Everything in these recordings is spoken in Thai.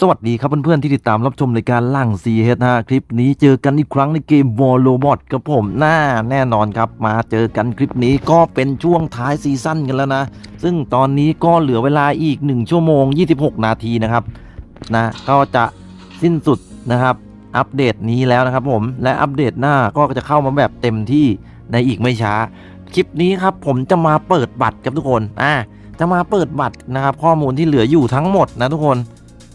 สวัสดีครับเพื่อนๆที่ติดตามรับชมรายการล่าง CH นะฮะคลิปนี้เจอกันอีกครั้งในเกม w a r l o b o t กับผมหน้าแน่นอนครับ มาเจอกันคลิปนี้ก็เป็นช่วงท้ายซีซั่นกันแล้วนะ ซึ่งตอนนี้ก็เหลือเวลาอีก 1 ชั่วโมง 26 นาทีนะครับนะก็จะสิ้นสุดนะครับ อัปเดตนี้แล้วนะครับผมและอัปเดตหน้าก็จะเข้ามาแบบเต็มที่ในอีกไม่ช้า คลิปนี้ครับผมจะมาเปิดบัตรกับทุกคนอ่าจะมาเปิดบัตรนะครับข้อมูลที่เหลืออยู่ทั้งหมดนะทุกคน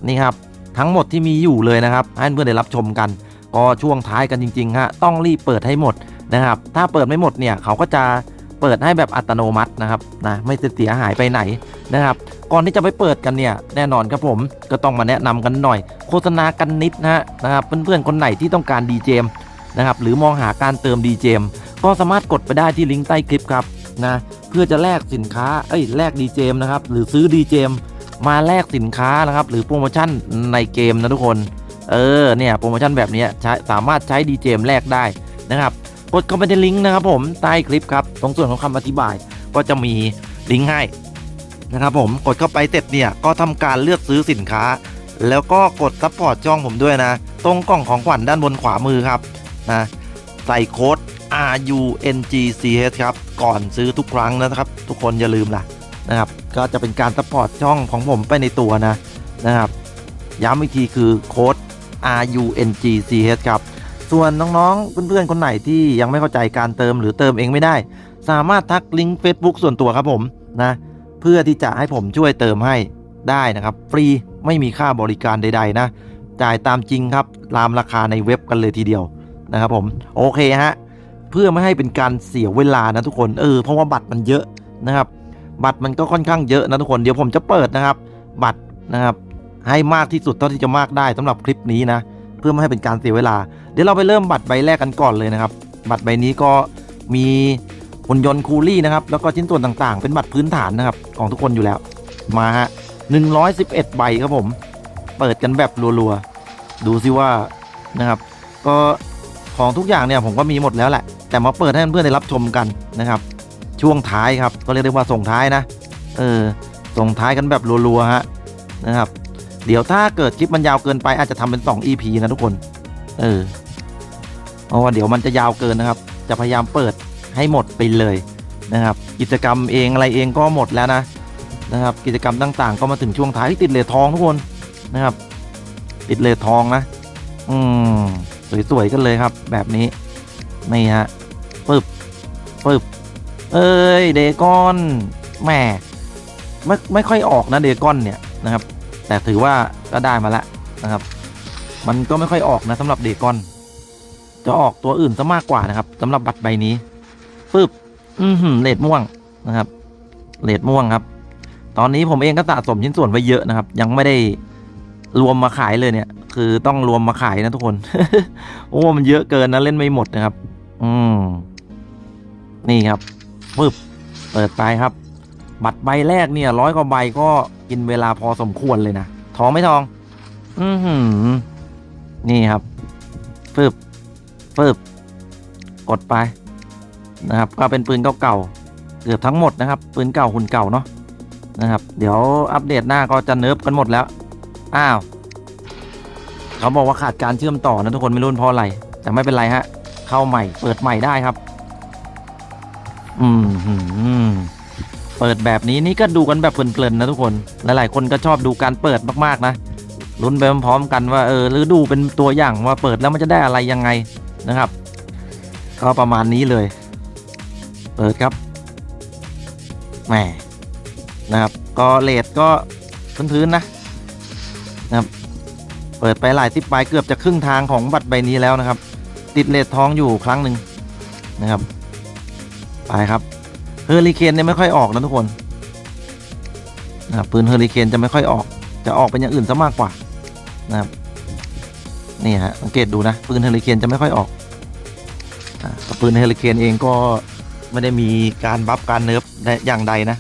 นี่ครับทั้งหมดที่มีอยู่เลยนะครับ ให้เพื่อนได้รับชมกัน ก็ช่วงท้ายกันจริงๆฮะต้องรีบเปิดให้หมดนะครับ ถ้าเปิดไม่หมดเนี่ยเขาก็จะเปิดให้แบบอัตโนมัตินะครับนะไม่เสียหายไปไหนนะครับ ก่อนที่จะไปเปิดกันเนี่ยแน่นอนครับผมก็ต้องมาแนะนำกันหน่อย โฆษณากันนิดนะฮะนะครับเพื่อนๆคนไหนที่ต้องการดีเจมนะครับหรือมองหาการเติมดีเจมก็สามารถกดไปได้ที่ลิงก์ใต้คลิปครับนะเพื่อจะแลกสินค้าเอ้ยแลกดีเจมนะครับหรือซื้อดีเจม มาแลกสินค้านะครับ หรือโปรโมชั่นในเกมนะทุกคน เออเนี่ยโปรโมชั่นแบบนี้ใช้สามารถใช้ดีเจมแลกได้นะครับกดเข้าไปในลิงก์นะครับผมใต้คลิปครับตรงส่วนของคำอธิบายก็จะมีลิงก์ให้นะครับผมกดเข้าไปเสร็จเนี่ยก็ทำการเลือกซื้อสินค้า แล้วก็กดซัพพอร์ตช่องผมด้วยนะ ตรงกล่องของขวัญด้านบนขวามือครับนะใส่โค้ด R U N G C H ครับ ก่อนซื้อทุกครั้งนะครับ ทุกคนอย่าลืมล่ะนะครับ ก็จะเป็นการสปอร์ตช่องของผมไปในตัวนะนะครับ ย้ำอีกทีคือโค้ด R U N G C H ครับ ส่วนน้องๆ เพื่อนๆ คนไหนที่ยังไม่เข้าใจการเติมหรือเติมเองไม่ได้ สามารถทักลิงก์ Facebook ส่วนตัวครับผมนะ เพื่อที่จะให้ผมช่วยเติมให้ได้นะครับ ฟรีไม่มีค่าบริการใด ๆ นะ จ่ายตามจริงครับตามราคาในเว็บกันเลยทีเดียวนะครับผมโอเคฮะเพื่อไม่ให้เป็นการเสียเวลานะทุกคนเออเพราะว่าบัตรมันเยอะนะครับ บัตรมันก็ค่อนข้างเยอะนะทุกคนเดี๋ยวผมจะเปิดนะครับ บัตรนะครับ ให้มากที่สุดเท่าที่จะมากได้สำหรับคลิปนี้นะ เพื่อไม่ให้เป็นการเสียเวลา เดี๋ยวเราไปเริ่มบัตรใบแรกกันก่อนเลยนะครับ บัตรใบนี้ก็มีหุ่นยนต์คูลี่นะครับ แล้วก็ชิ้นส่วนต่างๆ เป็นบัตรพื้นฐานนะครับ ของทุกคนอยู่แล้ว มาฮะ111 ใบครับผม เปิดกันแบบรัวๆ ดูซิว่านะครับ ก็ของทุกอย่างเนี่ยผมก็มีหมดแล้วแหละ แต่มาเปิดให้เพื่อนๆได้รับชมกันนะครับ ช่วงท้ายครับก็เรียกได้ว่าส่งท้ายนะเออส่งท้ายกันแบบรัวๆฮะนะครับ เดี๋ยวถ้าเกิดคลิปมันยาวเกินไปอาจจะทำเป็น 2 EP นะทุกคนเออเพราะว่าเดี๋ยวมันจะยาวเกินนะครับ จะพยายามเปิดให้หมดไปเลยนะครับ กิจกรรมเองอะไรเองก็หมดแล้วนะนะครับ กิจกรรมต่างๆ ก็มาถึงช่วงท้ายที่ติดเลททองทุกคนนะครับ ติดเลททองนะ อืมสวยๆกันเลยครับ แบบนี้นี่ฮะปึ๊บปึ๊บ เอ้ยเดกอนแหมไม่ไม่ค่อยออกนะเดกอนเนี่ยนะครับ แต่ถือว่าก็ได้มาแล้วนะครับ มันก็ไม่ค่อยออกนะสำหรับเดกอน จะออกตัวอื่นซะมากกว่านะครับสำหรับบัตรใบนี้ปึ๊บอือหือเลดม่วงนะครับเลดม่วงครับ ตอนนี้ผมเองก็สะสมชิ้นส่วนไว้เยอะนะครับ ยังไม่ได้รวมมาขายเลยเนี่ย คือต้องรวมมาขายนะทุกคน โอ้ มันเยอะเกินนะเล่นไม่หมดนะครับ อืม นี่ครับ ปึ๊บเปิดไปครับ บัตรใบแรกเนี่ยร้อยกว่าใบก็กินเวลาพอสมควรเลยนะทองไม่ทอง อือหือ นี่ครับปึ๊บปึ๊บกดไปนะครับ ก็เป็นปืนเก่าๆเกือบทั้งหมดนะครับ ปืนเก่าหุ่นเก่าเนาะนะครับ เดี๋ยวอัปเดตหน้าก็จะเนิร์ฟกันหมดแล้ว อ้าวเขาบอกว่าขาดการเชื่อมต่อนะทุกคนไม่รู้เพราะอะไร แต่ไม่เป็นไรฮะ เข้าใหม่เปิดใหม่ได้ครับ อืมหืมเปิดแบบนี้นี่ก็ดูกันแบบเพลินๆนะทุกคน หลายๆคนก็ชอบดูการเปิดมากๆนะลุ้นไปพร้อมๆกันว่าเออหรือดูเป็นตัวอย่างว่าเปิดแล้วมันจะได้อะไรยังไงนะครับ ก็ประมาณนี้เลย เปิดครับแหมนะครับ ก็เลทก็พื้นๆนะนะครับ เปิดไปหลายสิบใบเกือบจะครึ่งทางของบัตรใบนี้แล้วนะครับ ติดเลททองอยู่ครั้งหนึ่งนะครับ ไปครับเฮอริเคนเนี่ยไม่ค่อยออกนะทุกคนนะครับปืนเฮอริเคนจะไม่ค่อยออก จะออกเป็นอย่างอื่นซะมากกว่านะครับนี่ฮะสังเกตดูนะปืนเฮอริเคนจะไม่ค่อยออกอ่าแต่ปืนเฮอริเคนเองก็ไม่ได้มีการบัฟการเนิร์ฟอย่างใดนะ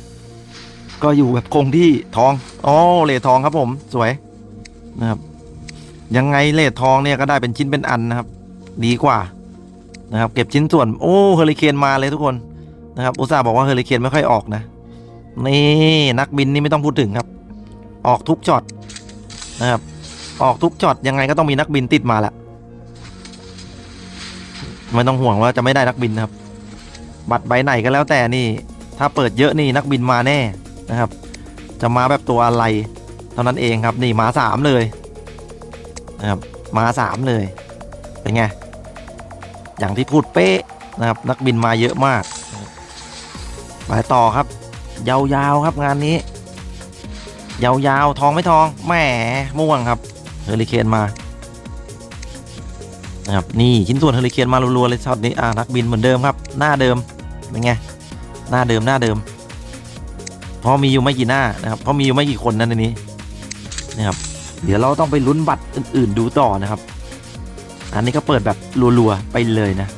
ก็อยู่แบบคงที่ทองอ๋อเลททองครับผมสวยนะครับ ยังไงเลททองเนี่ยก็ได้เป็นชิ้นเป็นอันนะครับ ดีกว่านะครับ เก็บชิ้นส่วน โอ้เฮอริเคนมาเลยทุกคน นะครับอุตส่าห์บอกว่าเฮอริเคนไม่ค่อยออกนะ นี่นักบินนี่ไม่ต้องพูดถึงครับ ออกทุกช็อตนะครับ ออกทุกช็อตยังไงก็ต้องมีนักบินติดมาแหละไม่ต้องห่วงว่าจะไม่ได้นักบินครับ บัตรใบไหนก็แล้วแต่นี่ ถ้าเปิดเยอะนี่นักบินมาแน่นะครับ จะมาแบบตัวอะไรเท่านั้นเองครับนี่มาสามเลยนะครับมาสามเลยเป็นไงอย่างที่พูดเป๊ะนะครับนักบินมาเยอะมาก ไปต่อครับ ยาวๆครับงานนี้ ยาวๆทองไม่ทองแหมม่วงครับเฮอริเคนมานะครับนี่ชิ้นส่วนเฮอริเคนมารัวๆเลยช็อตนี้อ่านักบินเหมือนเดิมครับ หน้าเดิมเป็นไงหน้าเดิมหน้าเดิม เพราะมีอยู่ไม่กี่หน้านะครับเพราะมีอยู่ไม่กี่คนนั่นในนี้นะครับเดี๋ยวเราต้องไปลุ้นบัตรอื่น ๆ ดูต่อนะครับ อันนี้ก็เปิดแบบรัวๆไปเลยนะ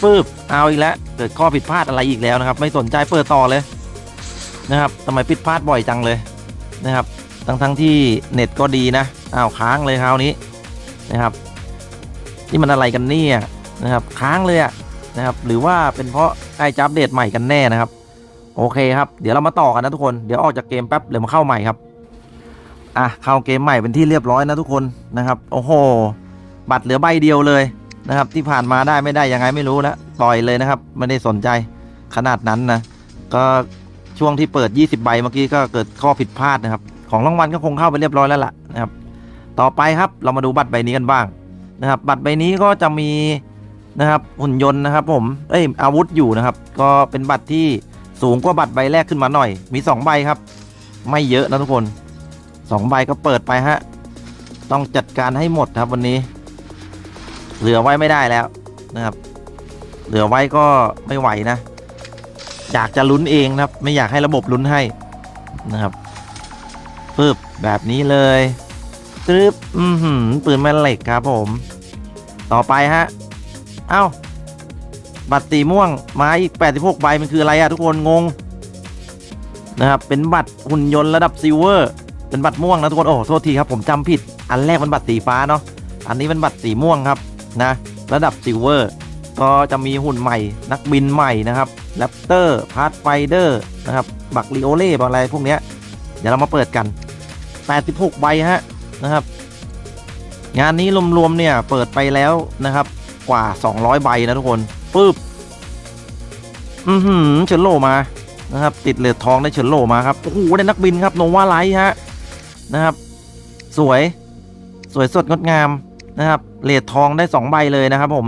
ฟืบเอาอีกแล้วเกิดข้อผิดพลาดอะไรอีกแล้วนะครับ ไม่สนใจเปิดต่อเลยนะครับทำไมผิดพลาดบ่อยจังเลยนะครับ ทั้งทั้งที่เน็ตก็ดีนะอ้าวค้างเลยคราวนี้นะครับ นี่มันอะไรกันเนี่ยนะครับ ค้างเลยอะนะครับ หรือว่าเป็นเพราะใกล้จะอัปเดตใหม่กันแน่นะครับ โอเคครับ เดี๋ยวเรามาต่อกันนะทุกคนเดี๋ยวออกจากเกมแป๊บเดี๋ยวมาเข้าใหม่ครับอะเข้าเกมใหม่เป็นที่เรียบร้อยนะทุกคนนะครับ โอ้โห บัตรเหลือใบเดียวเลย นะครับ ที่ผ่านมาได้ไม่ได้ยังไงไม่รู้แล้วปล่อยเลยนะครับ ไม่ได้สนใจขนาดนั้นนะก็ช่วงที่เปิด 20 ใบเมื่อกี้ก็เกิดข้อผิดพลาดนะครับ ของรางวัลก็คงเข้าไปเรียบร้อยแล้วล่ะนะครับ ต่อไปครับเรามาดูบัตรใบนี้กันบ้างนะครับ บัตรใบนี้ก็จะมีนะครับหุ่นยนต์นะครับ ผมเอ้ยอาวุธอยู่นะครับ ก็เป็นบัตรที่สูงกว่าบัตรใบแรกขึ้นมาหน่อย มี 2 ใบครับ ไม่เยอะนะทุกคน 2 ใบก็เปิดไปฮะต้องจัดการให้หมดครับวันนี้ เหลือไว้ไม่ได้แล้วนะครับ เหลือไว้ก็ไม่ไหวนะ อยากจะลุ้นเองนะครับ ไม่อยากให้ระบบลุ้นให้นะครับฟืบแบบนี้เลยตรึบอือหือปืนแม่เหล็กครับผม ต่อไปฮะ เอ้า บัตรสีม่วงมาอีก 86 ใบ มันคืออะไรอะทุกคนงงนะครับ เป็นบัตรหุ่นยนต์ระดับซิลเวอร์ เป็นบัตรม่วงนะทุกคน โอ้โทษทีครับผมจำผิด อันแรกมันบัตรสีฟ้าเนาะ อันนี้เป็นบัตรสีม่วงครับ นะระดับซิลเวอร์ก็จะมีหุ่นใหม่นักบินใหม่นะครับแรปเตอร์พาร์ทไฟเดอร์นะครับบักลิโอเล่อะไรพวกเนี้ยเดี๋ยวเรามาเปิดกัน 86 ใบฮะนะครับ งานนี้รวมๆเนี่ยเปิดไปแล้วนะครับ กว่า 200 ใบนะทุกคนปึ๊บอือหือเฉินโลมานะครับ ติดเหลือดทองได้เฉินโลมาครับโอ้โหได้นักบินครับโนวาไลท์ฮะนะครับ สวย สวยสดงดงาม นะครับเหรียญทองได้ 2 ใบเลยนะครับผม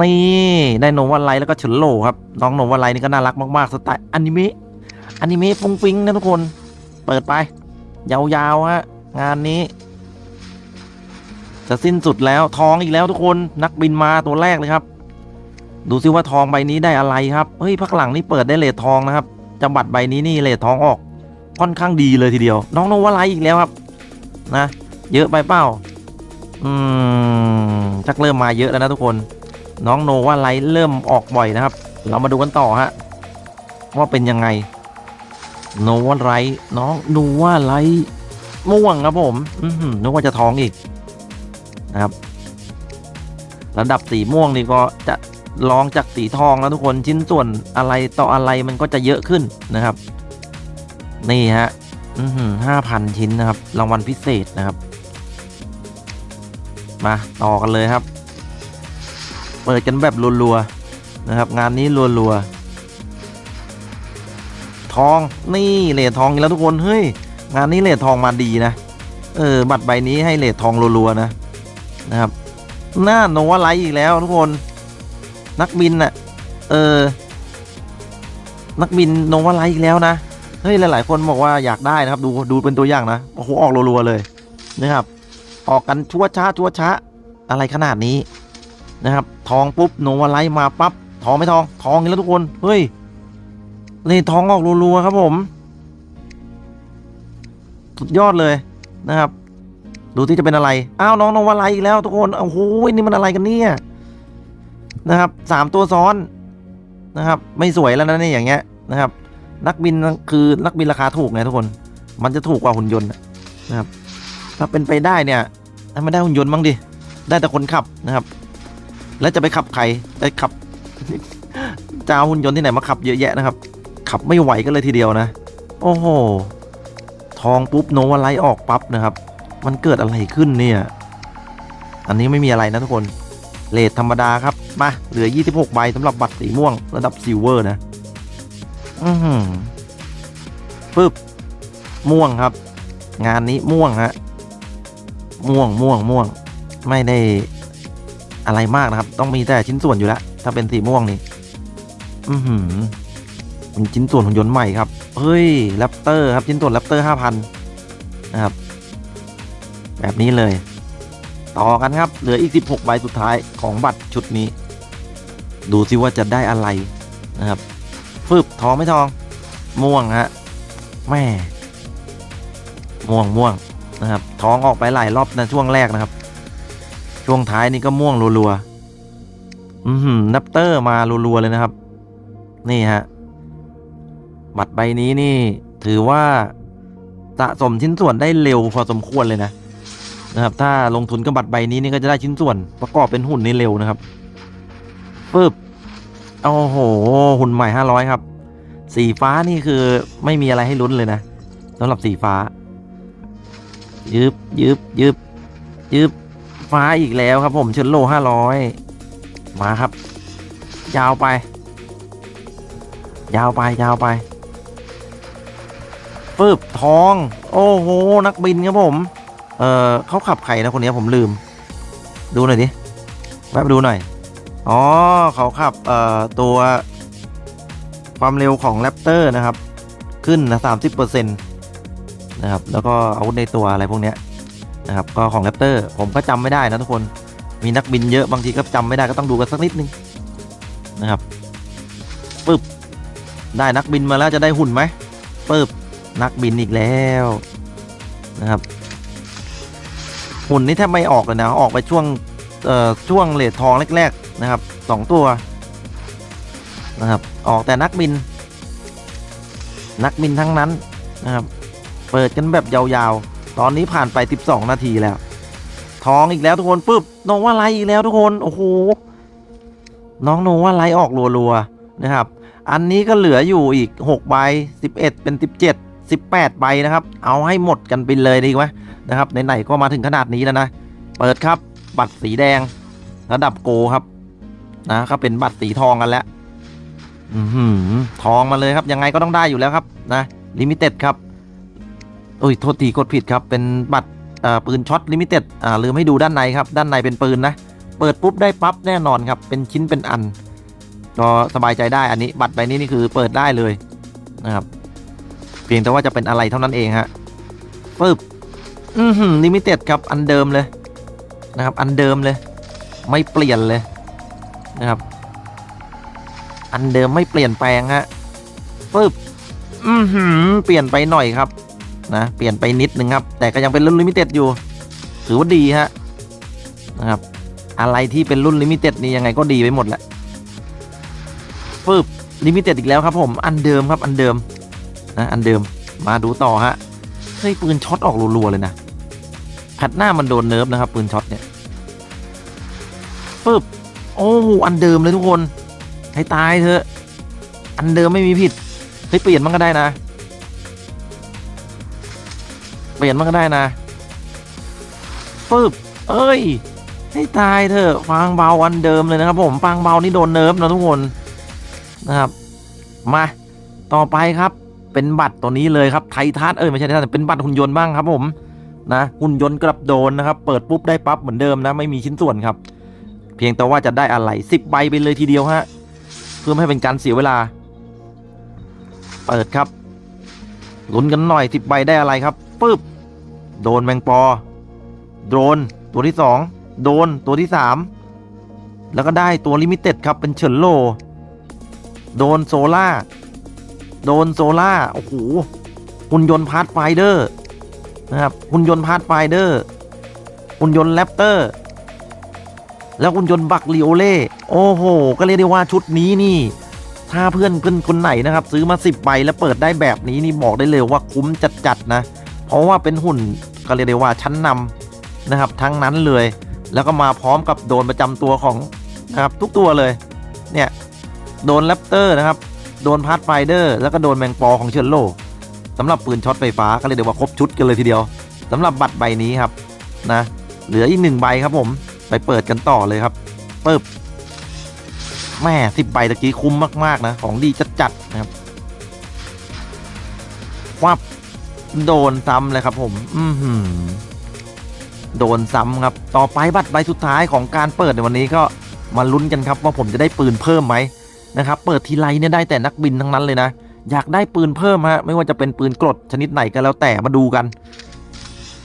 นี่ได้โนวาไลแล้วก็เฉินโลครับ น้องโนวาไลนี่ก็น่ารักมากๆสไตล์อนิเมะอนิเมะฟุ้งฟิ้งนะทุกคน เปิดไป ยาวๆฮะงานนี้ จะสิ้นสุดแล้วทองอีกแล้วทุกคนนักบินมาตัวแรกเลยครับ ดูซิว่าทองใบนี้ได้อะไรครับเฮ้ยพักหลังนี่เปิดได้เลททองนะครับจำบัตรใบนี้นี่เลททองออกค่อนข้างดีเลยทีเดียว น้องโนวาไลอีกแล้วครับ นะ เยอะไปเปล่า อืมชักเริ่มมาเยอะแล้วนะทุกคน น้องโนว่าไลท์เริ่มออกบ่อยนะครับ เรามาดูกันต่อฮะว่าเป็นยังไง โนว่าไลท์น้องโนว่าไลท์ม่วงครับผมอือหือนึกว่าจะทองอีกนะครับ ระดับสีม่วงนี่ก็จะลองจากสีทองแล้วทุกคนชิ้นส่วนอะไรต่ออะไรมันก็จะเยอะขึ้นนะครับ นี่ฮะห้าพันชิ้นนะครับ รางวัลพิเศษนะครับ มาต่อกันเลยครับ เปิดกันแบบรัวๆนะครับ งานนี้รัวๆทองนี่เหรียญทองอีกแล้วทุกคนเฮ้ยงานนี้เหรียญทองมาดีนะเออบัตรใบนี้ให้เหรียญทองรัวๆนะนะครับหน้าโนวาไลท์อีกแล้วทุกคนนักบินน่ะเออนักบินโนวาไลท์อีกแล้วนะเฮ้ยหลายๆคนบอกว่าอยากได้นะครับ ดูดูเป็นตัวอย่างนะโอ้โหออกรัวๆเลยนะครับ ออกกันชั่วช้าชั่วช้าอะไรขนาดนี้นะครับ ทองปุ๊บโนวาไลมาปั๊บทองไม่ทอง ทองอีกแล้วทุกคน เฮ้ยเลยทองออกรัวๆครับผม สุดยอดเลยนะครับ ดูที่จะเป็นอะไร อ้าวน้องนวาไลอีกแล้วทุกคนโอ้โหนี่มันอะไรกันเนี่ยนะครับสามตัวซ้อนนะครับ ไม่สวยแล้วนะเนี่ยอย่างเงี้ยนะครับ นักบินคือนักบินราคาถูกไงทุกคน มันจะถูกกว่าหุ่นยนต์นะครับ ถ้าเป็นไปได้เนี่ยถ้าไม่ได้หุ่นยนต์บ้างดิ ได้แต่คนขับนะครับ แล้วจะไปขับใครไปขับจะเอาหุ่นยนต์ที่ไหนมาขับเยอะแยะนะครับ ขับไม่ไหวกันเลยทีเดียวนะ โอ้โห ทองปุ๊บโนวาไลออกปั๊บนะครับ มันเกิดอะไรขึ้นเนี่ย อันนี้ไม่มีอะไรนะทุกคนเลทธรรมดาครับ มา เหลือ 26 ใบสำหรับบัตรสีม่วงระดับซิลเวอร์นะ อือหือปึ๊บ ม่วงครับ งานนี้ม่วงฮะ ม่วงม่วงม่วง ไม่ได้อะไรมากนะครับ ต้องมีแต่ชิ้นส่วนอยู่แล้ว ถ้าเป็นสีม่วงนี่ อือหือเป็นชิ้นส่วนของยนต์ใหม่ครับ เฮ้ยแรปเตอร์ครับ ชิ้นส่วนแรปเตอร์ห้าพันนะครับ แบบนี้เลย ต่อกันครับ เหลืออีก 16 ใบสุดท้ายของบัตรชุดนี้ ดูซิว่าจะได้อะไรนะครับฟึบทองไม่ทอง ม่วงฮะแม่ม่วงม่วง นะครับท้องออกไปหลายรอบนะช่วงแรกนะครับ ช่วงท้ายนี่ก็ม่วงรัวๆอือหือนับเตอร์มารัวๆเลยนะครับ นี่ฮะบัตรใบนี้นี่ ถือว่าสะสมชิ้นส่วนได้เร็วพอสมควรเลยนะนะครับ ถ้าลงทุนกับบัตรใบนี้นี่ก็จะได้ชิ้นส่วน ประกอบเป็นหุ่นนี่เร็วนะครับปึ๊บโอ้โห หุ่นใหม่ห้าร้อยครับ สีฟ้านี่คือไม่มีอะไรให้ลุ้นเลยนะสำหรับสีฟ้า ยืบยืบยืบยืบฟ้าอีกแล้วครับผมเชนโลห้าร้อยมาครับ ยาวไป ยาวไปยาวไปปึ๊บทอง โอ้โห นักบินครับผม เออเขาขับใครนะคนนี้ผมลืม ดูหน่อยดิแวะไปดูหน่อย อ๋อเขาขับเอ่อตัวความเร็วของแรปเตอร์นะครับ ขึ้นนะสามสิบเปอร์เซ็นต์ นะครับแล้วก็อาวุธในตัวอะไรพวกเนี้ยนะครับก็ของแรปเตอร์ผมก็จำไม่ได้นะทุกคนมีนักบินเยอะบางทีก็จำไม่ได้ก็ต้องดูกันสักนิดนึงนะครับปึ๊บได้นักบินมาแล้วจะได้หุ่นไหมปึ๊บนักบินอีกแล้วนะครับหุ่นนี่แทบไม่ออกเลยนะออกไปช่วงเอ่อช่วงเลททองแรกๆนะครับสองตัวนะครับออกแต่นักบิน นักบินทั้งนั้นนะครับ เปิดกันแบบยาวๆ ตอนนี้ผ่านไป 12 นาทีแล้ว ทองอีกแล้วทุกคนปึ๊บโนว่าไลอีกแล้วทุกคน โอ้โห น้องโนว่าไลออกรัวๆนะครับ อันนี้ก็เหลืออยู่อีก6ใบ11 เป็น 17 18 ใบนะครับ เอาให้หมดกันไปเลยดีไหมนะครับไหนๆก็มาถึงขนาดนี้แล้วนะ เปิดครับ บัตรสีแดง ระดับโกครับ นะก็เป็นบัตรสีทองกันแล้วอือหือทองมาเลยครับ ยังไงก็ต้องได้อยู่แล้วครับ นะลิมิเต็ดครับ โอ้ยโทษทีกดผิดครับ เป็นบัตรปืนช็อตลิมิเต็ดอ่าลืมให้ดูด้านในครับ ด้านในเป็นปืนนะ เปิดปุ๊บได้ปั๊บแน่นอนครับ เป็นชิ้นเป็นอัน ก็สบายใจได้อันนี้บัตรใบนี้นี่คือเปิดได้เลยนะครับ เพียงแต่ว่าจะเป็นอะไรเท่านั้นเองฮะปึ๊บอือหือลิมิเต็ดครับอันเดิมเลยนะครับ อันเดิมเลย ไม่เปลี่ยนเลยนะครับ อันเดิมไม่เปลี่ยนแปลงฮะปึ๊บอือหือเปลี่ยนไปหน่อยครับ นะเปลี่ยนไปนิดนึงครับ แต่ก็ยังเป็นรุ่นลิมิเต็ดอยู่ ถือว่าดีฮะนะครับอะไรที่เป็นรุ่นลิมิเต็ดนี่ยังไงก็ดีไปหมดแหละปึ๊บลิมิเต็ดอีกแล้วครับผมอันเดิมครับอันเดิมนะอันเดิมมาดูต่อฮะเฮ้ยปืนช็อตออกรัวๆเลยนะแพทหน้ามันโดนเนิร์ฟนะครับปืนช็อตเนี่ยฟึบโอ้โหอันเดิมเลยทุกคนให้ตายเถอะ อันเดิมไม่มีผิดเฮ้ยเปลี่ยนมันก็ได้นะ เปลี่ยนมันก็ได้นะฟึบเอ้ย ให้ตายเถอะฟางเบาอันเดิมเลยนะครับ ผมฟางเบานี่โดนเนิร์ฟนะทุกคนนะครับ มาต่อไปครับเป็นบัตรตัวนี้เลยครับไททันเอ้ยไม่ใช่ไททันเป็นบัตรหุ่นยนต์บ้างครับ ผมนะหุ่นยนต์กลับโดนนะครับ เปิดปุ๊บได้ปั๊บเหมือนเดิมนะ ไม่มีชิ้นส่วนครับ เพียงแต่ว่าจะได้อะไรสิบใบไปเลยทีเดียวฮะเพื่อไม่ให้เป็นการเสียเวลา เปิดครับลุ้นกันหน่อยสิบใบได้อะไรครับปึ๊บ โดนแมงปอ โดนตัวที่สองโดนตัวที่สามแล้วก็ได้ตัวลิมิเต็ดครับเป็นเฉินโล โดนโซล่า โดนโซล่า โอ้โหหุ่นยนต์พาร์ทไฟเดอร์นะครับหุ่นยนต์พาร์ทไฟเดอร์หุ่นยนต์แรปเตอร์ แล้วหุ่นยนต์บักลิโอเล่ โอ้โห ก็เรียกได้ว่าชุดนี้นี่ ถ้าเพื่อนเพื่อนคนไหนนะครับ ซื้อมา 10ใบแล้วเปิดได้แบบนี้นี่บอกได้เลยว่าคุ้มจัดๆนะ เพราะว่าเป็นหุ่น ก็เรียกได้ว่าชั้นนำนะครับ ทั้งนั้นเลย แล้วก็มาพร้อมกับโดนประจำตัวของนะครับทุกตัวเลย เนี่ยโดนแรปเตอร์นะครับ โดนพาร์ทไฟเดอร์แล้วก็โดนแมงปอของเชนโลสำหรับปืนช็อตไฟฟ้าก็เลยเรียกว่าครบชุดกันเลยทีเดียวสำหรับบัตรใบนี้ครับนะเหลืออีกหนึ่งใบครับผมไปเปิดกันต่อเลยครับปึ๊บแม่สิบใบตะกี้คุ้มมาก ๆ นะ ของดีจัดๆนะครับวับ โดนซ้ำเลยครับผม อือหือโดนซ้ำครับ ต่อไปบัตรใบสุดท้ายของการเปิดในวันนี้ก็มาลุ้นกันครับว่าผมจะได้ปืนเพิ่มไหมนะครับ เปิดทีไรเนี่ยได้แต่นักบินทั้งนั้นเลยนะ อยากได้ปืนเพิ่มฮะ ไม่ว่าจะเป็นปืนกรดชนิดไหนก็แล้วแต่มาดูกัน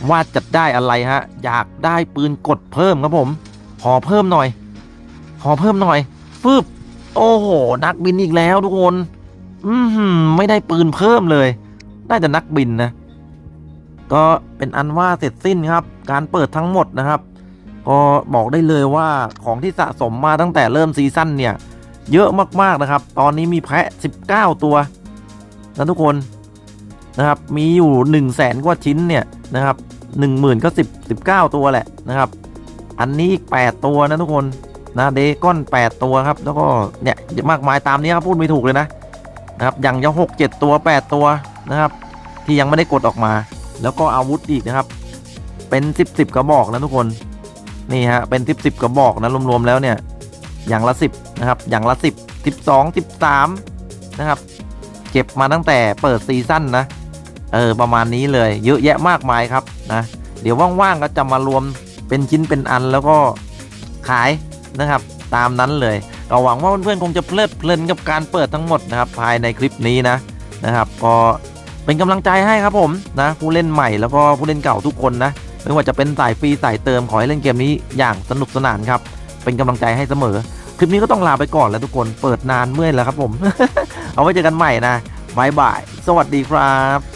ว่าจะได้อะไรฮะ อยากได้ปืนกดเพิ่มครับผม ขอเพิ่มหน่อย ขอเพิ่มหน่อย ฟึบ โอ้โห นักบินอีกแล้วทุกคน อือหือไม่ได้ปืนเพิ่มเลย ได้แต่นักบินนะ ก็เป็นอันว่าเสร็จสิ้นครับ การเปิดทั้งหมดนะครับ ก็บอกได้เลยว่าของที่สะสมมาตั้งแต่เริ่มซีซั่นเนี่ย เยอะมากๆนะครับ ตอนนี้มีแพะ 19 ตัวนะทุกคนนะครับ มีอยู่1 0 0 0 0แสนกว่าชิ้นเนี่ยนะครับหนึ่งหมื่นก็สิบสิบเก้าตัวแหละนะครับ อันนี้อีกแปดตัวนะทุกคนนะเดก้อนแปดตัวครับ แล้วก็เนี่ยมากมายตามนี้ครับพูดไม่ถูกเลยนะนะครับอย่างยังหกเจ็ดตัวแปดตัว นะครับ ที่ยังไม่ได้กดออกมา แล้วก็อาวุธอีกนะครับ เป็นสิบสิบกระบอกนะทุกคนนี่ฮะเป็นสิบสิบกระบอกนะรวมๆแล้วเนี่ยอย่างละสิบนะครับอย่างละสิบสิบสองสิบสามนะครับเก็บมาตั้งแต่เปิดซีซั่นนะเออประมาณนี้เลยเยอะแยะมากมายครับนะเดี๋ยวว่างๆก็จะมารวมเป็นชิ้นเป็นอันแล้วก็ขายนะครับตามนั้นเลยก็หวังว่าเพื่อนๆคงจะเพลิดเพลินกับการเปิดทั้งหมดนะครับภายในคลิปนี้นะนะครับ ก็ เป็นกำลังใจให้ครับผมนะผู้เล่นใหม่แล้วก็ผู้เล่นเก่าทุกคนนะไม่ว่าจะเป็นสายฟรีสายเติมขอให้เล่นเกมนี้อย่างสนุกสนานครับ เป็นกำลังใจให้เสมอ คลิปนี้ก็ต้องลาไปก่อนแล้วทุกคนเปิดนานเมื่อยแล้วครับผม เอาไว้เจอกันใหม่นะบายบาย สวัสดีครับ